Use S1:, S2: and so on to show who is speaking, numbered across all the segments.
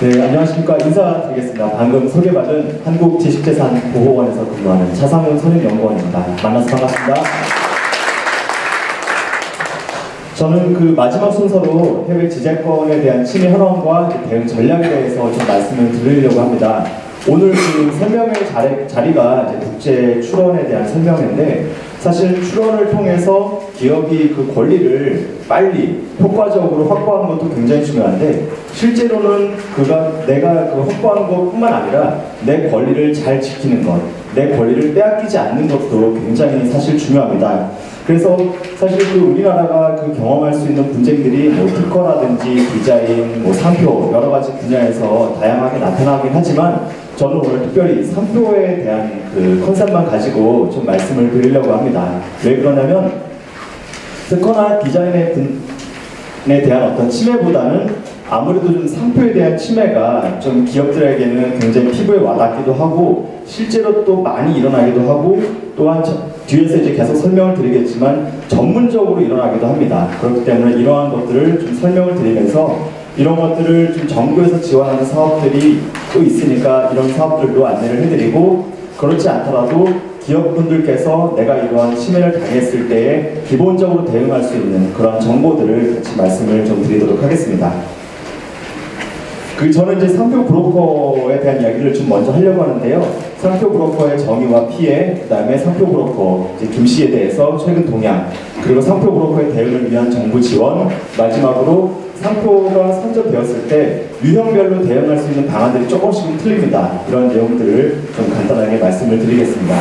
S1: 네, 안녕하십니까. 인사드리겠습니다. 방금 소개받은 한국지식재산보호원에서 근무하는 차상훈 선임연구원입니다. 만나서 반갑습니다. 저는 그 마지막 순서로 해외 지재권에 대한 침해 현황과 대응 전략에 대해서 좀 말씀을 드리려고 합니다. 오늘 그 설명회 자리, 자리가 이제 국제 출원에 대한 설명회인데 사실 출원을 통해서 기업이 그 권리를 빨리 효과적으로 확보하는 것도 굉장히 중요한데 실제로는 그가 내가 그 확보하는 것뿐만 아니라 내 권리를 잘 지키는 것, 내 권리를 빼앗기지 않는 것도 굉장히 사실 중요합니다. 그래서 사실 그 우리나라가 그 경험할 수 있는 분쟁들이 뭐 특허라든지 디자인, 뭐 상표 여러 가지 분야에서 다양하게 나타나긴 하지만 저는 오늘 특별히 상표에 대한 그 컨셉만 가지고 좀 말씀을 드리려고 합니다. 왜 그러냐면 특허나 디자인에 대한 어떤 침해보다는 아무래도 좀 상표에 대한 침해가 좀 기업들에게는 굉장히 피부에 와닿기도 하고 실제로 또 많이 일어나기도 하고 또한 뒤에서 이제 계속 설명을 드리겠지만 전문적으로 일어나기도 합니다. 그렇기 때문에 이러한 것들을 좀 설명을 드리면서 이런 것들을 좀 정부에서 지원하는 사업들이 또 있으니까 이런 사업들도 안내를 해드리고 그렇지 않더라도 기업분들께서 내가 이러한 침해를 당했을 때에 기본적으로 대응할 수 있는 그런 정보들을 같이 말씀을 좀 드리도록 하겠습니다. 그 저는 이제 상표 브로커에 대한 이야기를 좀 먼저 하려고 하는데요. 상표 브로커의 정의와 피해, 그다음에 상표 브로커 김 씨에 대해서 최근 동향, 그리고 상표 브로커의 대응을 위한 정부 지원, 마지막으로 상표가 선정되었을 때 유형별로 대응할 수 있는 방안들이 조금씩은 틀립니다. 이런 내용들을 좀 간단하게 말씀을 드리겠습니다.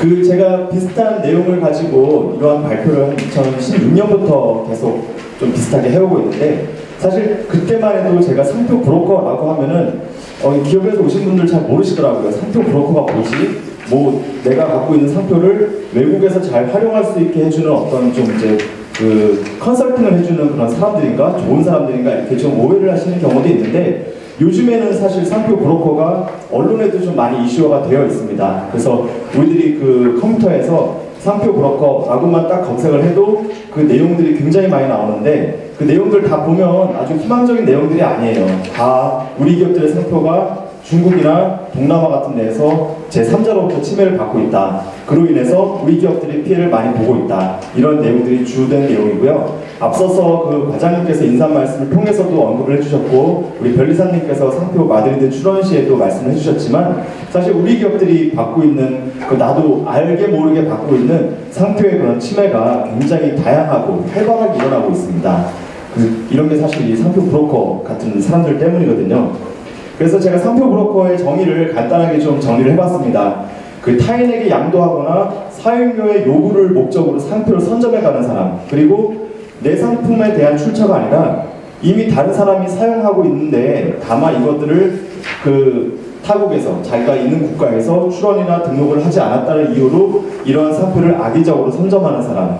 S1: 그 제가 비슷한 내용을 가지고 이러한 발표를 한 2016년부터 계속 좀 비슷하게 해오고 있는데 사실 그때만 해도 제가 상표 브로커라고 하면은 어, 기업에서 오신 분들 잘 모르시더라고요. 상표 브로커가 뭐지? 뭐 내가 갖고 있는 상표를 외국에서 잘 활용할 수 있게 해주는 어떤 좀 이제 그 컨설팅을 해주는 그런 사람들인가 좋은 사람들인가 이렇게 좀 오해를 하시는 경우도 있는데 요즘에는 사실 상표 브로커가 언론에도 좀 많이 이슈화가 되어 있습니다. 그래서 우리들이 그 컴퓨터에서 상표 브로커라고만 딱 검색을 해도 그 내용들이 굉장히 많이 나오는데 그 내용들 다 보면 아주 희망적인 내용들이 아니에요. 다 우리 기업들의 상표가 중국이나 동남아 같은 데에서 제3자로부터 침해를 받고 있다. 그로 인해서 우리 기업들이 피해를 많이 보고 있다. 이런 내용들이 주된 내용이고요. 앞서서 그 과장님께서 인사 말씀을 통해서도 언급을 해주셨고 우리 변리사님께서 상표 마드리드 출원 시에도 말씀을 해주셨지만 사실 우리 기업들이 받고 있는 그 나도 알게 모르게 받고 있는 상표의 그런 침해가 굉장히 다양하고 활발하게 일어나고 있습니다. 그 이런 게 사실 이 상표 브로커 같은 사람들 때문이거든요. 그래서 제가 상표 브로커의 정의를 간단하게 좀 정리를 해봤습니다. 그 타인에게 양도하거나 사용료의 요구를 목적으로 상표를 선점해가는 사람 그리고 내 상품에 대한 출처가 아니라 이미 다른 사람이 사용하고 있는데 다만 이것들을 그 타국에서 자기가 있는 국가에서 출원이나 등록을 하지 않았다는 이유로 이러한 상표를 악의적으로 선점하는 사람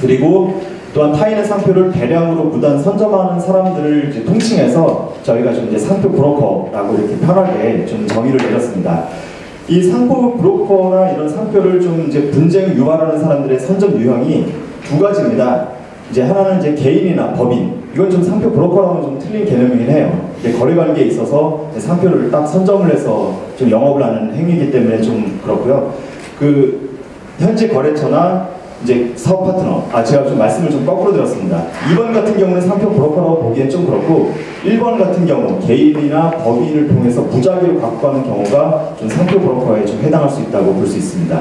S1: 그리고 또한 타인의 상표를 대량으로 무단 선점하는 사람들을 이제 통칭해서 저희가 좀 이제 상표 브로커라고 이렇게 편하게 좀 정의를 내렸습니다. 이 상표 브로커나 이런 상표를 좀 이제 분쟁 유발하는 사람들의 선점 유형이 두 가지입니다. 이제 하나는 이제 개인이나 법인. 이건 좀 상표 브로커랑은 좀 틀린 개념이긴 해요. 거래 관계에 있어서 상표를 딱 선점을 해서 좀 영업을 하는 행위이기 때문에 좀 그렇고요. 그 현지 거래처나 이제 사업 파트너, 아 제가 좀 말씀을 좀 거꾸로 드렸습니다. 2번 같은 경우는 상표 브로커라고 보기엔 좀 그렇고 1번 같은 경우 개인이나 법인을 통해서 무작위로 갖고 가는 경우가 좀 상표 브로커에 좀 해당할 수 있다고 볼 수 있습니다.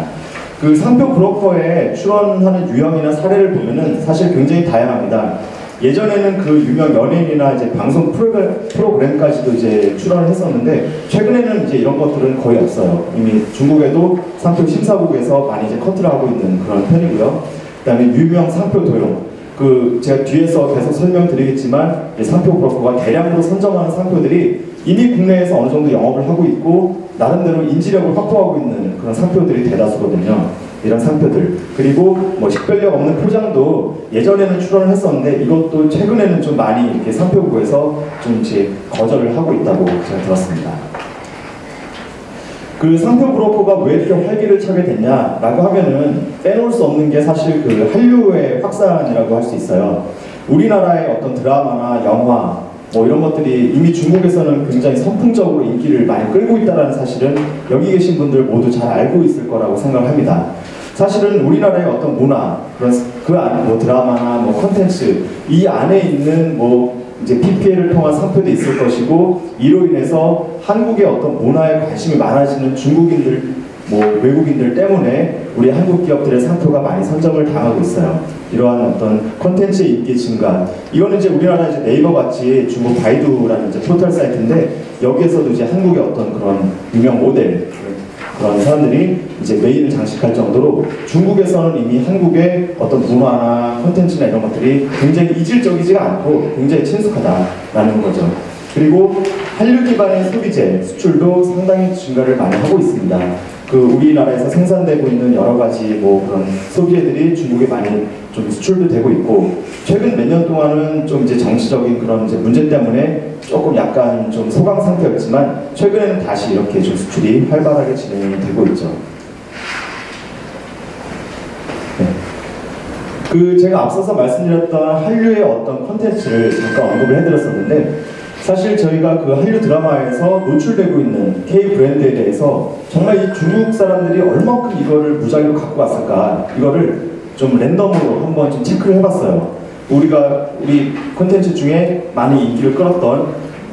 S1: 그 상표 브로커에 출원하는 유형이나 사례를 보면은 사실 굉장히 다양합니다. 예전에는 그 유명 연예인이나 이제 방송 프로그램, 까지도 이제 출연을 했었는데 최근에는 이제 이런 것들은 거의 없어요. 이미 중국에도 상표 심사국에서 많이 이제 커트를 하고 있는 그런 편이고요. 그다음에 유명 상표 도용. 그 제가 뒤에서 계속 설명드리겠지만 상표 브로커가 대량으로 선점하는 상표들이 이미 국내에서 어느 정도 영업을 하고 있고 나름대로 인지력을 확보하고 있는 그런 상표들이 대다수거든요. 이런 상표들 그리고 뭐 식별력 없는 포장도 예전에는 출원을 했었는데 이것도 최근에는 좀 많이 이렇게 상표부에서 좀 이제 거절을 하고 있다고 제가 들었습니다. 그 상표 브로커가 왜 이렇게 활기를 차게 됐냐라고 하면은 빼놓을 수 없는 게 사실 그 한류의 확산이라고 할 수 있어요. 우리나라의 어떤 드라마나 영화 뭐 이런 것들이 이미 중국에서는 굉장히 선풍적으로 인기를 많이 끌고 있다는 사실은 여기 계신 분들 모두 잘 알고 있을 거라고 생각합니다. 사실은 우리나라의 어떤 문화, 그런 그뭐 드라마나 뭐 컨텐츠 이 안에 있는 뭐 이제 PPL을 통한 상표도 있을 것이고 이로 인해서 한국의 어떤 문화에 관심이 많아지는 중국인들 뭐 외국인들 때문에 우리 한국 기업들의 상표가 많이 선점을 당하고 있어요. 이러한 어떤 콘텐츠의 인기 증가. 이거는 이제 우리나라 이제 네이버 같이 중국 바이두라는 이제 포털 사이트인데 여기에서도 이제 한국의 어떤 그런 유명 모델 그런 사람들이 이제 메인을 장식할 정도로 중국에서는 이미 한국의 어떤 문화나 콘텐츠나 이런 것들이 굉장히 이질적이지가 않고 굉장히 친숙하다라는 거죠. 그리고 한류 기반의 소비재 수출도 상당히 증가를 많이 하고 있습니다. 그 우리나라에서 생산되고 있는 여러 가지 뭐 그런 소비재들이 중국에 많이 좀 수출도 되고 있고 최근 몇 년 동안은 좀 이제 정치적인 그런 이제 문제 때문에 조금 약간 좀 소강 상태였지만 최근에는 다시 이렇게 좀 수출이 활발하게 진행이 되고 있죠. 네. 그 제가 앞서서 말씀드렸던 한류의 어떤 콘텐츠를 잠깐 언급을 해드렸었는데 사실 저희가 그 한류 드라마에서 노출되고 있는 K 브랜드에 대해서 정말 이 중국 사람들이 얼마큼 이거를 무작위로 갖고 왔을까 이거를 좀 랜덤으로 한번 좀 체크를 해봤어요. 우리가 우리 콘텐츠 중에 많이 인기를 끌었던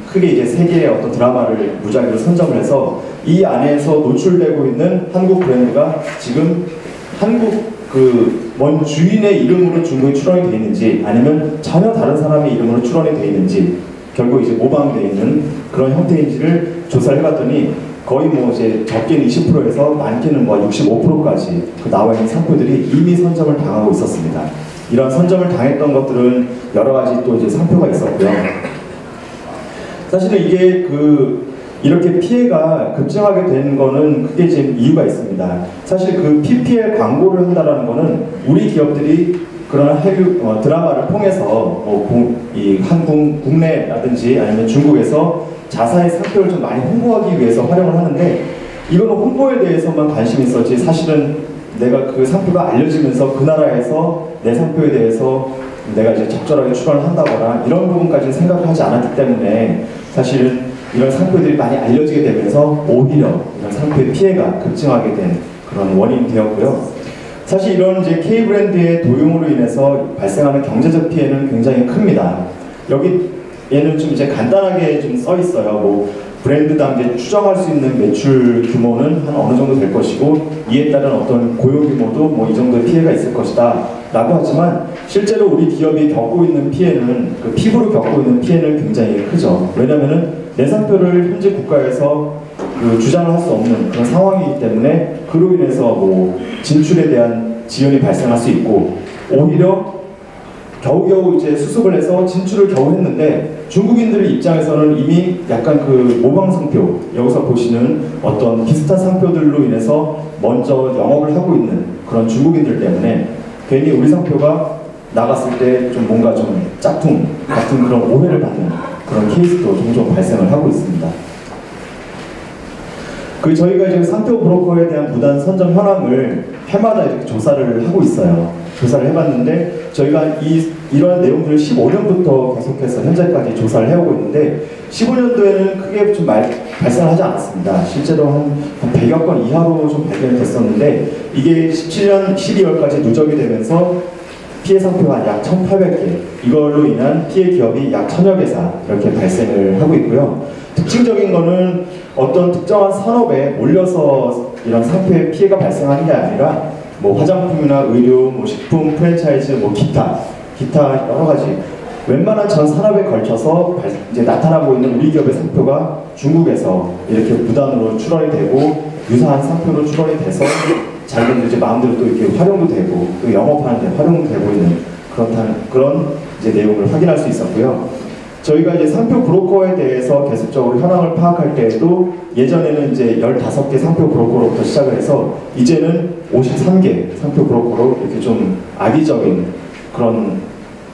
S1: 크게 이제 세 개의 어떤 드라마를 무작위로 선정을 해서 이 안에서 노출되고 있는 한국 브랜드가 지금 한국 그 원 주인의 이름으로 중국에 출원이 되어 있는지 아니면 전혀 다른 사람의 이름으로 출원이 되어 있는지 결국 이제 모방되어 있는 그런 형태인지를 조사를 해봤더니 거의 뭐 이제 적게는 20%에서 많게는 뭐 65%까지 그 나와 있는 상표들이 이미 선점을 당하고 있었습니다. 이런 선점을 당했던 것들은 여러 가지 또 이제 상표가 있었고요. 사실은 이게 그 이렇게 피해가 급증하게 되는 거는 크게 지금 이유가 있습니다. 사실 그 PPL 광고를 한다라는 거는 우리 기업들이 그런 해류 어, 드라마를 통해서 뭐이 한국 국내라든지 아니면 중국에서 자사의 상표를 좀 많이 홍보하기 위해서 활용을 하는데 이거는 홍보에 대해서만 관심이 있었지 사실은 내가 그 상표가 알려지면서 그 나라에서 내 상표에 대해서 내가 이제 적절하게 출원을 한다거나 이런 부분까지는 생각을 하지 않았기 때문에 사실은 이런 상표들이 많이 알려지게 되면서 오히려 이런 상표의 피해가 급증하게 된 그런 원인이 되었고요. 사실 이런 이제 K 브랜드의 도용으로 인해서 발생하는 경제적 피해는 굉장히 큽니다. 여기 얘는 좀 이제 간단하게 좀 써 있어요. 뭐 브랜드당 이제 추정할 수 있는 매출 규모는 한 어느 정도 될 것이고 이에 따른 어떤 고용 규모도 뭐 이 정도의 피해가 있을 것이다 라고 하지만 실제로 우리 기업이 겪고 있는 피해는 그 피부로 겪고 있는 피해는 굉장히 크죠. 왜냐면은 내 상표를 현재 국가에서 그 주장을 할 수 없는 그런 상황이기 때문에 그로 인해서 뭐 진출에 대한 지연이 발생할 수 있고 오히려 겨우겨우 이제 수습을 해서 진출을 겨우 했는데 중국인들 입장에서는 이미 약간 그 모방 상표 여기서 보시는 어떤 비슷한 상표들로 인해서 먼저 영업을 하고 있는 그런 중국인들 때문에 괜히 우리 상표가 나갔을 때 좀 뭔가 좀 짝퉁 같은 그런 오해를 받는 그런 케이스도 종종 발생을 하고 있습니다. 그 저희가 이제 상표 브로커에 대한 무단 선점 현황을 해마다 이렇게 조사를 하고 있어요. 조사를 해봤는데 저희가 이 이런 내용들을 15년부터 계속해서 현재까지 조사를 해오고 있는데 15년도에는 크게 좀 말, 발생하지 않았습니다. 실제로 한, 한 100여 건 이하로 좀 발견이 됐었는데 이게 17년 12월까지 누적이 되면서 피해 상표가 약 1,800개 이걸로 인한 피해 기업이 약 1,000여 개사 이렇게 발생을 하고 있고요. 특징적인 거는 어떤 특정한 산업에 몰려서 이런 상표의 피해가 발생하는 게 아니라 뭐 화장품이나 의류, 뭐 식품, 프랜차이즈, 뭐 기타, 기타 여러 가지 웬만한 전 산업에 걸쳐서 이제 나타나고 있는 우리 기업의 상표가 중국에서 이렇게 무단으로 출원이 되고 유사한 상표로 출원이 돼서 자기들 이제 마음대로 또 이렇게 활용도 되고 또 영업하는데 활용도 되고 있는 그런 그런 이제 내용을 확인할 수 있었고요. 저희가 이제 상표 브로커에 대해서 계속적으로 현황을 파악할 때에도 예전에는 이제 15개 상표 브로커로부터 시작을 해서 이제는 53개 상표 브로커로 이렇게 좀 악의적인 그런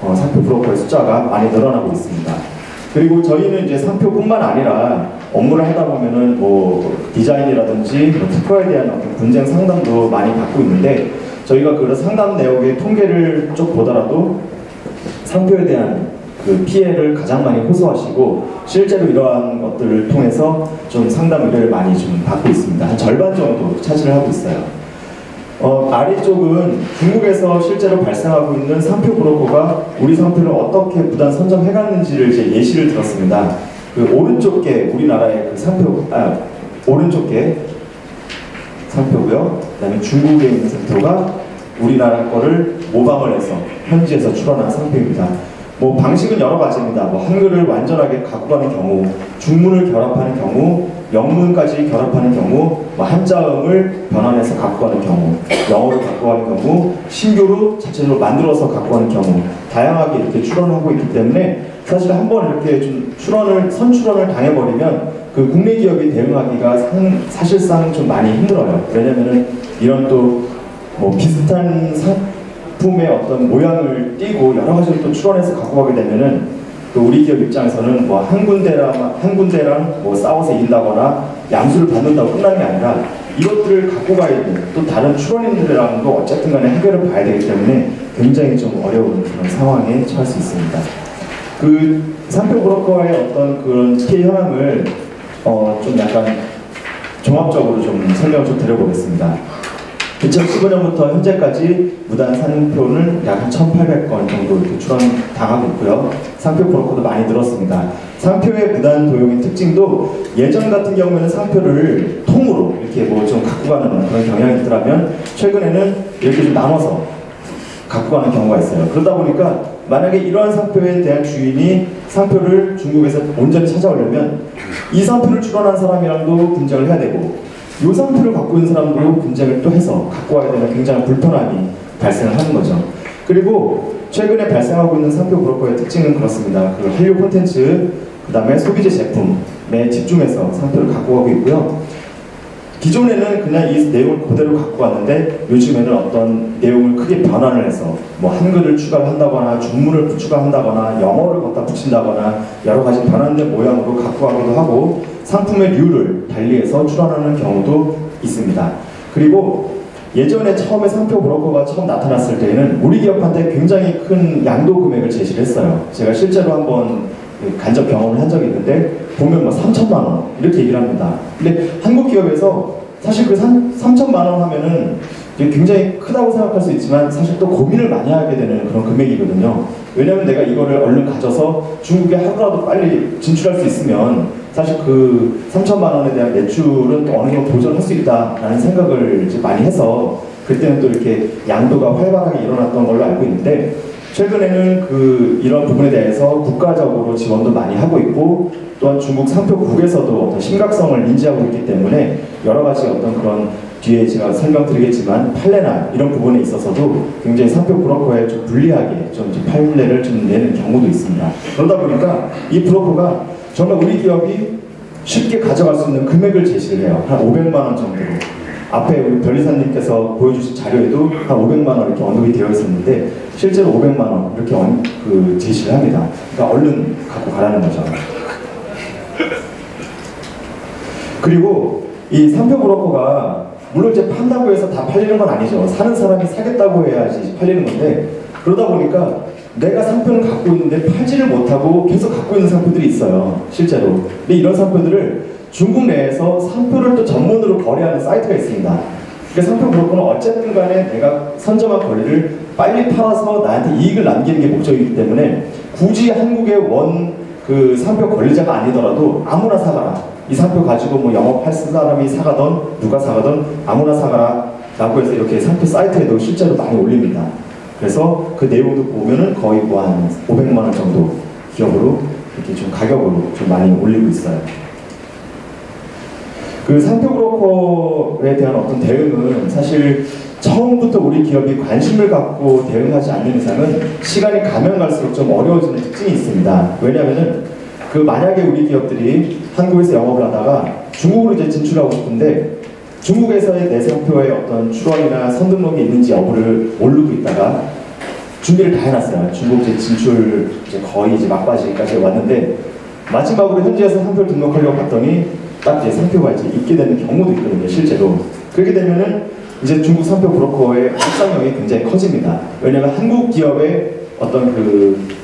S1: 어, 상표 브로커의 숫자가 많이 늘어나고 있습니다. 그리고 저희는 이제 상표뿐만 아니라 업무를 하다 보면은 뭐 디자인이라든지 뭐 특허에 대한 어떤 분쟁 상담도 많이 받고 있는데 저희가 그런 상담 내역의 통계를 쭉 보더라도 상표에 대한 그 피해를 가장 많이 호소하시고 실제로 이러한 것들을 통해서 좀 상담 의뢰를 많이 좀 받고 있습니다. 한 절반 정도 차지를 하고 있어요. 어, 아래쪽은 중국에서 실제로 발생하고 있는 상표 브로커가 우리 상표를 어떻게 무단 선정해갔는지를 이제 예시를 들었습니다. 그 오른쪽 게 우리나라의 그 상표, 아, 오른쪽 게 상표고요. 그다음에 중국에 있는 상표가 우리나라 거를 모방을 해서 현지에서 출원한 상표입니다. 뭐 방식은 여러 가지입니다. 뭐 한글을 완전하게 갖고 가는 경우, 중문을 결합하는 경우, 영문까지 결합하는 경우, 뭐 한자음을 변환해서 갖고 가는 경우, 영어를 갖고 가는 경우, 신규로 자체적으로 만들어서 갖고 가는 경우, 다양하게 이렇게 출원하고 있기 때문에 사실 한 번 이렇게 좀 출원을 선출원을 당해버리면 그 국내 기업이 대응하기가 상, 사실상 좀 많이 힘들어요. 왜냐면은 이런 또 뭐 비슷한 상 품의 어떤 모양을 띄고 여러 가지를 또 출원해서 갖고 가게 되면은 또 우리 기업 입장에서는 뭐 한 군데랑 한 군데랑 뭐 싸워서 이긴다거나 양수를 받는다고 끝나는 게 아니라 이것들을 갖고 가야 되는 또 다른 출원인들이랑도 어쨌든 간에 해결을 봐야 되기 때문에 굉장히 좀 어려운 그런 상황에 처할 수 있습니다. 그 상표 브로커의 어떤 그런 피해 현황을 어, 좀 약간 종합적으로 좀 설명을 좀 드려보겠습니다. 2015년부터 현재까지 무단 상표는 약 1,800건 정도 이렇게 출원 당하고 있고요. 상표 브로커도 많이 늘었습니다. 상표의 무단 도용의 특징도 예전 같은 경우에는 상표를 통으로 이렇게 뭐 좀 갖고 가는 그런 경향이 있더라면 최근에는 이렇게 좀 나눠서 갖고 가는 경우가 있어요. 그러다 보니까 만약에 이러한 상표에 대한 주인이 상표를 중국에서 온전히 찾아오려면 이 상표를 출원한 사람이랑도 분쟁을 해야 되고 이 상표를 갖고 있는 사람도 분쟁을 또 해서 갖고 와야 되는 굉장히 불편함이 발생을 하는 거죠. 그리고 최근에 발생하고 있는 상표 브로커의 특징은 그렇습니다. 그 한류 콘텐츠, 그 다음에 소비재 제품에 집중해서 상표를 갖고 가고 있고요. 기존에는 그냥 이 내용을 그대로 갖고 왔는데 요즘에는 어떤 내용을 크게 변환을 해서 뭐 한글을 추가를 한다거나 중문을 추가한다거나 영어를 갖다 붙인다거나 여러 가지 변환된 모양으로 갖고 가기도 하고 상품의 류를 달리해서 출원하는 경우도 있습니다. 그리고 예전에 처음에 상표 브로커가 처음 나타났을 때에는 우리 기업한테 굉장히 큰 양도 금액을 제시를 했어요. 제가 실제로 한번 간접 경험을 한 적이 있는데 보면 뭐 3천만 원 이렇게 얘기를 합니다. 근데 한국 기업에서 사실 그 3, 3천만 원 하면은 굉장히 크다고 생각할 수 있지만 사실 또 고민을 많이 하게 되는 그런 금액이거든요. 왜냐면 내가 이거를 얼른 가져서 중국에 하루라도 빨리 진출할 수 있으면 사실 그 3천만 원에 대한 매출은 또 어느 정도 보전할 수 있다라는 생각을 이제 많이 해서 그때는 또 이렇게 양도가 활발하게 일어났던 걸로 알고 있는데 최근에는 그 이런 부분에 대해서 국가적으로 지원도 많이 하고 있고 또한 중국 상표국에서도 어떤 심각성을 인지하고 있기 때문에 여러 가지 어떤 그런 뒤에 제가 설명드리겠지만 판례나 이런 부분에 있어서도 굉장히 상표 브로커에 좀 불리하게 좀 판례를 좀 내는 경우도 있습니다. 그러다 보니까 이 브로커가 정말 우리 기업이 쉽게 가져갈 수 있는 금액을 제시를 해요. 한 500만 원 정도로. 앞에 우리 변리사님께서 보여주신 자료에도 한 500만 원 이렇게 언급이 되어 있었는데 실제로 500만 원 이렇게 언, 그 제시를 합니다. 그러니까 얼른 갖고 가라는 거죠. 그리고 이 상표 브로커가 물론 이제 판다고 해서 다 팔리는 건 아니죠. 사는 사람이 사겠다고 해야지 팔리는 건데 그러다 보니까 내가 상표를 갖고 있는데 팔지를 못하고 계속 갖고 있는 상표들이 있어요. 실제로. 근데 이런 상표들을 중국 내에서 상표를 또 전문으로 거래하는 사이트가 있습니다. 그 상표 브로커는 어쨌든 간에 내가 선점한 권리를 빨리 팔아서 나한테 이익을 남기는 게 목적이기 때문에 굳이 한국의 원 그 상표 권리자가 아니더라도 아무나 사가라. 이 상표 가지고 뭐 영업할 사람이 사가던 누가 사가던 아무나 사가라. 라고 해서 이렇게 상표 사이트에도 실제로 많이 올립니다. 그래서 그 내용도 보면은 거의 뭐 한 500만 원 정도 기업으로 이렇게 좀 가격으로 좀 많이 올리고 있어요. 그 상표 브로커에 대한 어떤 대응은 사실 처음부터 우리 기업이 관심을 갖고 대응하지 않는 이상은 시간이 가면 갈수록 좀 어려워지는 특징이 있습니다. 왜냐하면은 그 만약에 우리 기업들이 한국에서 영업을 하다가 중국으로 이제 진출하고 싶은데 중국에서의 내 상표의 어떤 출원이나 선등록이 있는지 여부를 모르고 있다가 준비를 다 해놨어요. 중국 이제 진출 이제 거의 이제 막바지까지 왔는데 마지막으로 현지에서 상표를 등록하려고 봤더니 딱 이제 상표가 이제 있게 되는 경우도 있거든요, 실제로. 그렇게 되면은 이제 중국 상표 브로커의 확산력이 굉장히 커집니다. 왜냐하면 한국 기업의 어떤 그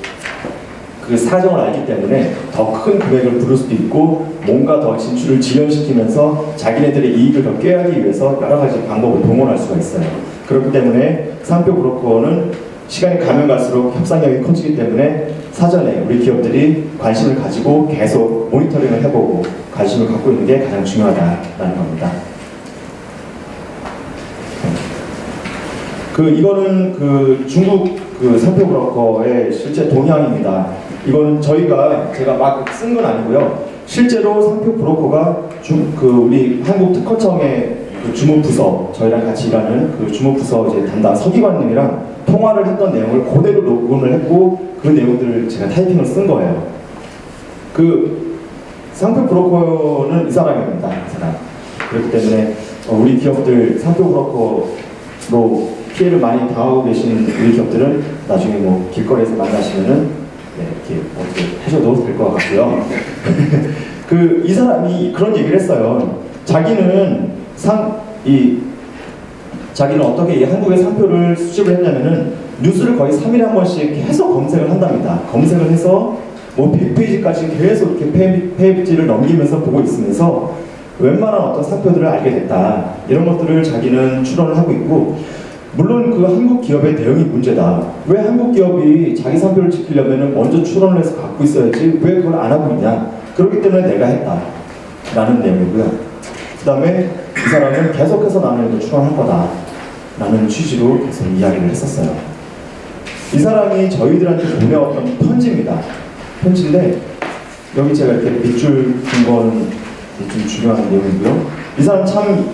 S1: 그 사정을 알기 때문에 더 큰 금액을 부를 수도 있고 뭔가 더 진출을 지연시키면서 자기네들의 이익을 더 꾀하기 위해서 여러 가지 방법을 동원할 수가 있어요. 그렇기 때문에 상표 브로커는 시간이 가면 갈수록 협상력이 커지기 때문에 사전에 우리 기업들이 관심을 가지고 계속 모니터링을 해보고 관심을 갖고 있는 게 가장 중요하다라는 겁니다. 그 이거는 그 중국 그 상표 브로커의 실제 동향입니다. 이거는 저희가 제가 막 쓴 건 아니고요. 실제로 상표 브로커가 중, 그 우리 한국 특허청의 그 주무부서 저희랑 같이 일하는 그 주무부서 이제 담당 서기관님이랑 통화를 했던 내용을 그대로 녹음을 했고 그 내용들을 제가 타이핑을 쓴 거예요. 그 상표 브로커는 이 사람입니다. 이 사람. 그렇기 때문에 어, 우리 기업들 상표 브로커로 피해를 많이 당하고 계신 우리 기업들은 나중에 뭐 길거리에서 만나시면은 네, 이렇게 어떻게 하셔도 될 것 같고요. 그 이 사람이 그런 얘기를 했어요. 자기는 상 이 자기는 어떻게 이 한국의 상표를 수집을 했냐면은 뉴스를 거의 3일에 한 번씩 계속 검색을 한답니다. 검색을 해서 뭐 100페이지까지 계속 이렇게 페이지, 페이지를 넘기면서 보고 있으면서 웬만한 어떤 상표들을 알게 됐다. 이런 것들을 자기는 추론을 하고 있고 물론 그 한국 기업의 대응이 문제다. 왜 한국 기업이 자기 상표를 지키려면 먼저 추론을 해서 갖고 있어야지 왜 그걸 안 하고 있냐. 그렇기 때문에 내가 했다. 라는 내용이고요. 그 다음에 이 사람은 계속해서 이거 추론할 거다. 라는 취지로 계속 이야기를 했었어요. 이 사람이 저희들한테 보내왔던 편지입니다. 편지인데 여기 제가 이렇게 밑줄 둔 거는 좀 중요한 내용이고요. 이 사람 참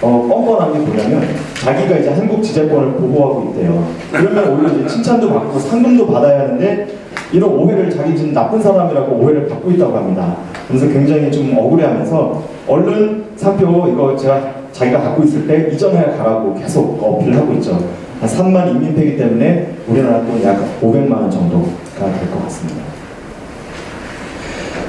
S1: 어, 뻔뻔한 게 뭐냐면 자기가 이제 한국 지재권을 보호하고 있대요. 그러면 오히려 이제 칭찬도 받고 상금도 받아야 하는데 이런 오해를 자기 지금 나쁜 사람이라고 오해를 받고 있다고 합니다. 그래서 굉장히 좀 억울해하면서 얼른 상표 이거 제가 자기가 갖고 있을 때 이전해 가라고 계속 어필을 하고 있죠. 한 3만 인민폐기 때문에 우리나라 돈 약 500만 원 정도가 될 것 같습니다.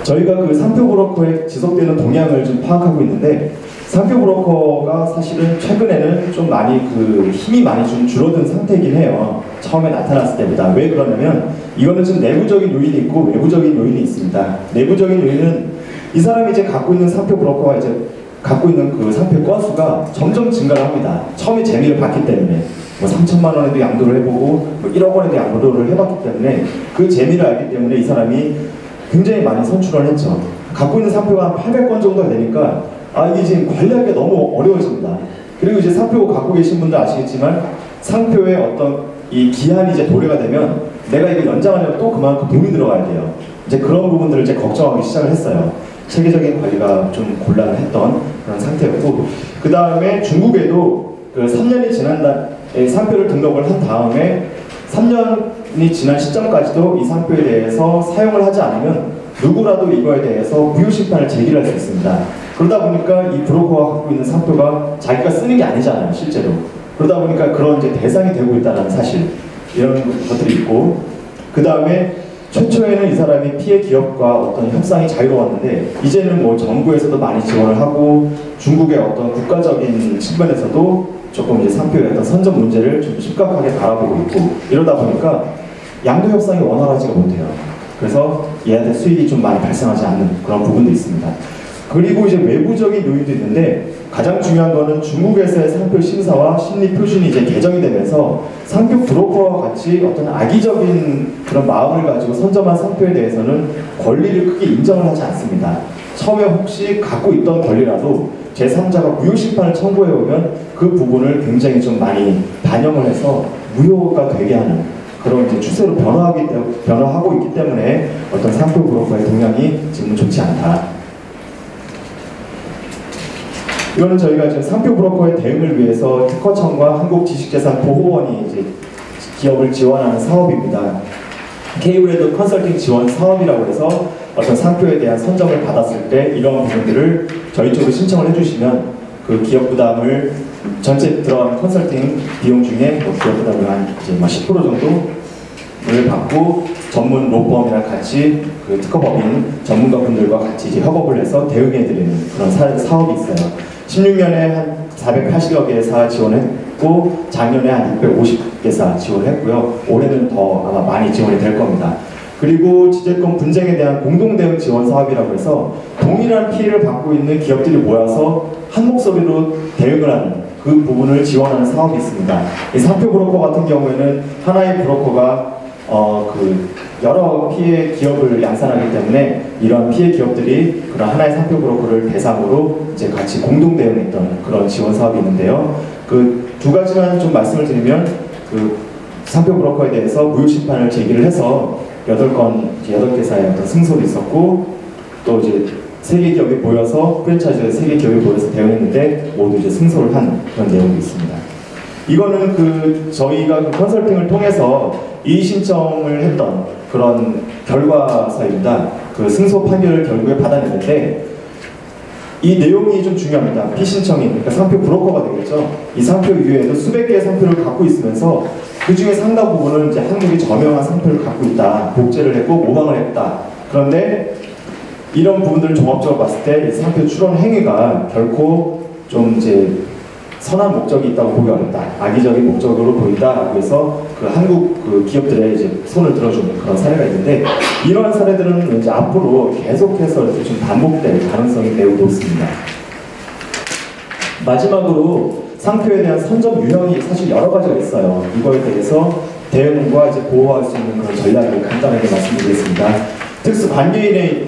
S1: 저희가 그 상표 브로커에 지속되는 동향을 좀 파악하고 있는데 상표 브로커가 사실은 최근에는 좀 많이 그 힘이 많이 좀 줄어든 상태이긴 해요. 처음에 나타났을 때보다. 왜 그러냐면 이거는 좀 내부적인 요인이 있고 외부적인 요인이 있습니다. 내부적인 요인은 이 사람이 이제 갖고 있는 상표 브로커가 이제 갖고 있는 그 상표 건수가 점점 증가를 합니다. 처음에 재미를 봤기 때문에 뭐 3천만 원에도 양도를 해보고 뭐 1억 원에도 양도를 해봤기 때문에 그 재미를 알기 때문에 이 사람이 굉장히 많이 선출을 했죠. 갖고 있는 상표가 한 800건 정도 되니까 아 이게 지금 관리하기가 너무 어려워집니다. 그리고 이제 상표 갖고 계신 분들 아시겠지만 상표의 어떤 이 기한이 이제 도래가 되면 내가 이거 연장하려면 또 그만큼 돈이 들어가야 돼요. 이제 그런 부분들을 이제 걱정하기 시작을 했어요. 체계적인 관리가 좀 곤란을 했던 그런 상태였고 그 다음에 중국에도 그 3년이 지난 날 상표를 등록을 한 다음에 3년이 지난 시점까지도 이 상표에 대해서 사용을 하지 않으면 누구라도 이거에 대해서 무효 심판을 제기할 수 있습니다. 그러다 보니까 이 브로커가 갖고 있는 상표가 자기가 쓰는 게 아니잖아요, 실제로. 그러다 보니까 그런 이제 대상이 되고 있다는 사실 이런 것들이 있고 그 다음에 최초에는 이 사람이 피해 기업과 어떤 협상이 자유로웠는데 이제는 뭐 정부에서도 많이 지원을 하고 중국의 어떤 국가적인 측면에서도 조금 이제 상표의 어떤 선점 문제를 좀 심각하게 바라보고 있고 이러다 보니까 양도 협상이 원활하지가 못해요. 그래서 얘한테 수익이 좀 많이 발생하지 않는 그런 부분도 있습니다. 그리고 이제 외부적인 요인도 있는데 가장 중요한 거는 중국에서의 상표 심사와 심리 표준이 이제 개정이 되면서 상표 브로커와 같이 어떤 악의적인 그런 마음을 가지고 선점한 상표에 대해서는 권리를 크게 인정을 하지 않습니다. 처음에 혹시 갖고 있던 권리라도 제3자가 무효 심판을 청구해 오면 그 부분을 굉장히 좀 많이 반영을 해서 무효가 되게 하는 그런 이제 추세로 변화하기 변화하고 있기 때문에 어떤 상표 브로커의 동향이 지금 좋지 않다. 이거는 저희가 지금 상표 브로커의 대응을 위해서 특허청과 한국지식재산보호원이 이제 기업을 지원하는 사업입니다. 케이블레드 컨설팅 지원 사업이라고 해서 어떤 상표에 대한 선정을 받았을 때 이런 부분들을 저희 쪽으로 신청을 해주시면 그 기업 부담을 전체 들어간 컨설팅 비용 중에 뭐 기업 부담을 한 이제 10% 정도를 받고 전문 로펌이랑 같이 그 특허법인 전문가분들과 같이 이제 협업을 해서 대응해드리는 그런 사, 사업이 있어요. 16년에 한 480여 개사 지원했고 작년에 한 650개사 지원했고요. 올해는 더 아마 많이 지원이 될 겁니다. 그리고 지재권 분쟁에 대한 공동 대응 지원 사업이라고 해서 동일한 피해를 받고 있는 기업들이 모여서 한 목소리로 대응을 하는 그 부분을 지원하는 사업이 있습니다. 이 상표 브로커 같은 경우에는 하나의 브로커가 어, 그 여러 피해 기업을 양산하기 때문에 이런 피해 기업들이 그런 하나의 상표 브로커를 대상으로 이제 같이 공동 대응했던 그런 지원 사업이 있는데요. 그 두 가지만 좀 말씀을 드리면 그 상표 브로커에 대해서 무효 심판을 제기를 해서 여덟 건 여덟 개사의 어떤 승소도 있었고 또 이제 세개 기업이 모여서 프랜차이즈 세개 기업이 모여서 대응했는데 모두 이제 승소를 한 그런 내용이 있습니다. 이거는 그 저희가 그 컨설팅을 통해서 이의 신청을 했던 그런 결과서입니다. 그 승소 판결을 결국에 받아냈는데 이 내용이 좀 중요합니다. 피신청인, 그러니까 상표 브로커가 되겠죠. 이 상표 이외에도 수백 개의 상표를 갖고 있으면서 그 중에 상당 부분은 이제 한국이 저명한 상표를 갖고 있다. 복제를 했고 모방을 했다. 그런데 이런 부분들을 종합적으로 봤을 때 이 상표 출원 행위가 결코 좀 이제 선한 목적이 있다고 보기 어렵다. 악의적인 목적으로 보인다. 그래서 그 한국 그 기업들의 이제 손을 들어주는 그런 사례가 있는데 이러한 사례들은 이제 앞으로 계속해서 이렇게 좀 반복될 가능성이 매우 높습니다. 마지막으로 상표에 대한 선점 유형이 사실 여러 가지가 있어요. 이거에 대해서 대응과 이제 보호할 수 있는 그런 전략을 간단하게 말씀드리겠습니다. 특수 관계인의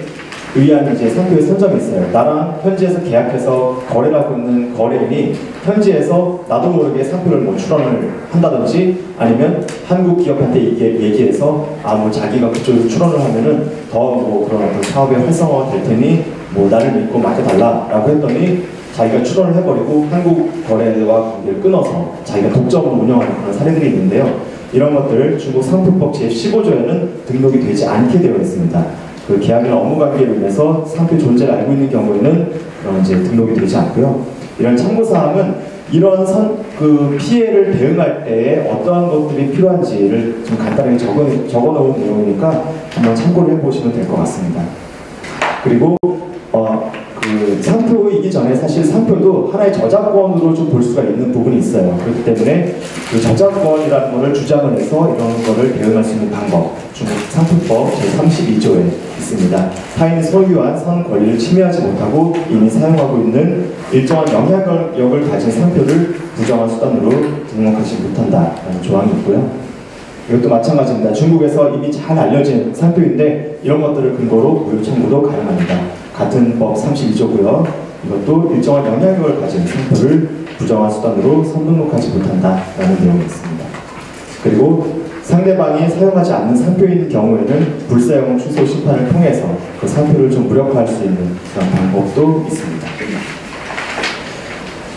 S1: 의한 이제 선점이 있어요. 나랑 현지에서 계약해서 거래를 하고 있는 거래인이 현지에서 나도 모르게 상표를 뭐 출원을 한다든지 아니면 한국 기업한테 얘기, 얘기해서 아뭐 자기가 그쪽에서 출원을 하면은 더 뭐 그런 어떤 사업의 활성화가 될 테니 뭐 나를 믿고 맡겨달라라고 했더니 자기가 출원을 해버리고 한국 거래와 관계를 끊어서 자기가 독점으로 운영하는 그런 사례들이 있는데요. 이런 것들 중국 상표법 제15조에는 등록이 되지 않게 되어 있습니다. 그 계약이나 업무 관계로 인해서 상표 존재를 알고 있는 경우에는 어, 이제 등록이 되지 않고요. 이런 참고 사항은 이런 선, 그 피해를 대응할 때 어떠한 것들이 필요한지를 좀 간단하게 적어, 적어 놓은 내용이니까 한번 참고를 해보시면 될 것 같습니다. 그리고 어, 그 상표이기 전에 사실 상표도 하나의 저작권으로 좀 볼 수가 있는 부분이 있어요. 그렇기 때문에 그 저작권이라는 것을 주장을 해서 이런 거를 대응할 수 있는 방법 중국 상표법 제32조에 있습니다. 타인이 소유한 선 권리를 침해하지 못하고 이미 사용하고 있는 일정한 영향력을 가진 상표를 부정한 수단으로 등록하지 못한다라는 조항이 있고요. 이것도 마찬가지입니다. 중국에서 이미 잘 알려진 상표인데 이런 것들을 근거로 무효 청구도 가능합니다. 같은 법 32조고요. 이것도 일정한 영향력을 가진 상표를 부정한 수단으로 선등록하지 못한다라는 내용이 있습니다. 그리고 상대방이 사용하지 않는 상표인 경우에는 불사용 취소 심판을 통해서 그 상표를 좀 무력화할 수 있는 그런 방법도 있습니다.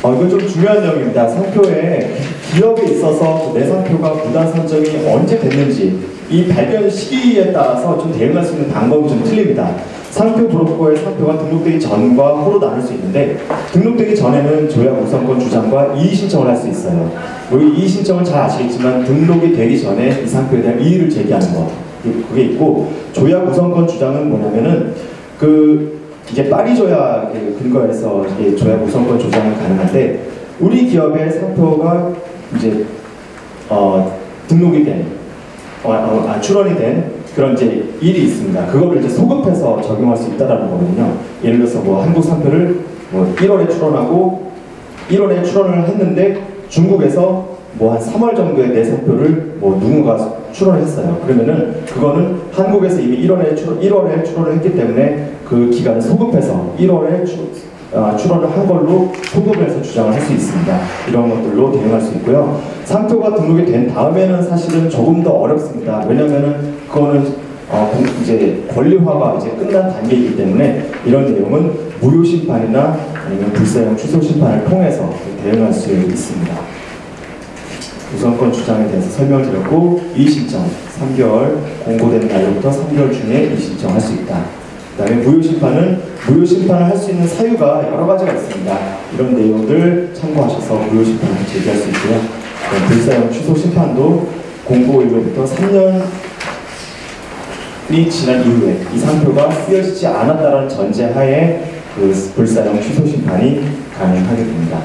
S1: 어, 이건 좀 중요한 내용입니다. 상표에 기업에 있어서 내 상표가 부단 선정이 언제 됐는지 이 발견 시기에 따라서 좀 대응할 수 있는 방법이 좀 틀립니다. 상표 브로커의 상표가 등록되기 전과 후로 나눌 수 있는데 등록되기 전에는 조약 우선권 주장과 이의 신청을 할 수 있어요. 뭐 이의 신청은 잘 아시겠지만 등록이 되기 전에 이 상표에 대한 이의를 제기하는 거 그게 있고 조약 우선권 주장은 뭐냐면은 그 이게 파리 조약에 근거해서 이게 조약 우선권 조장이 가능한데 우리 기업의 상표가 이제 어, 등록이 된 어, 어, 아, 출원이 된 그런 이제 일이 있습니다. 그거를 이제 소급해서 적용할 수 있다라는 거거든요. 예를 들어서 뭐 한국 상표를 뭐 1월에 출원하고 1월에 출원을 했는데 중국에서 뭐 한 3월 정도에 내 상표를 뭐 누군가 출원을 했어요. 그러면은 그거는 한국에서 이미 1월에 출원, 1월에 출원을 했기 때문에 그 기간을 소급해서 1월에 출, 어, 출원을 한 걸로 소급을 해서 주장을 할 수 있습니다. 이런 것들로 대응할 수 있고요. 상표가 등록이 된 다음에는 사실은 조금 더 어렵습니다. 왜냐면은 그거는 어, 이제 권리화가 이제 끝난 단계이기 때문에 이런 내용은 무효 심판이나 아니면 불사용 취소 심판을 통해서 대응할 수 있습니다. 우선권 주장에 대해서 설명을 드렸고 이 신청 3개월 공고된 날로부터 3개월 중에 이 신청할 수 있다. 그다음에 무효 심판은 무효 심판을 할 수 있는 사유가 여러 가지가 있습니다. 이런 내용들 참고하셔서 무효 심판을 제기할 수 있고요. 불사용 취소 심판도 공고일로부터 3년이 지난 이후에 이 상표가 쓰여지지 않았다는 전제하에 그 불사형 취소 심판이 가능하게 됩니다.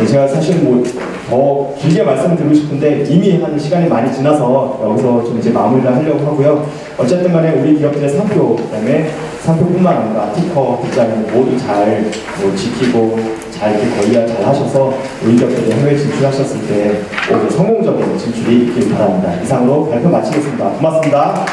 S1: 네, 제가 사실 뭐 더 길게 말씀을 드리고 싶은데 이미 한 시간이 많이 지나서 여기서 좀 이제 마무리를 하려고 하고요. 어쨌든 간에 우리 기업들의 상표, 그 다음에 상표뿐만 아니라 특허, 디자인 모두 잘 뭐 지키고 잘 이렇게 관리를 잘 하셔서 기업들이 해외 진출하셨을 때 오늘 성공적인 진출이 있길 바랍니다. 이상으로 발표 마치겠습니다. 고맙습니다.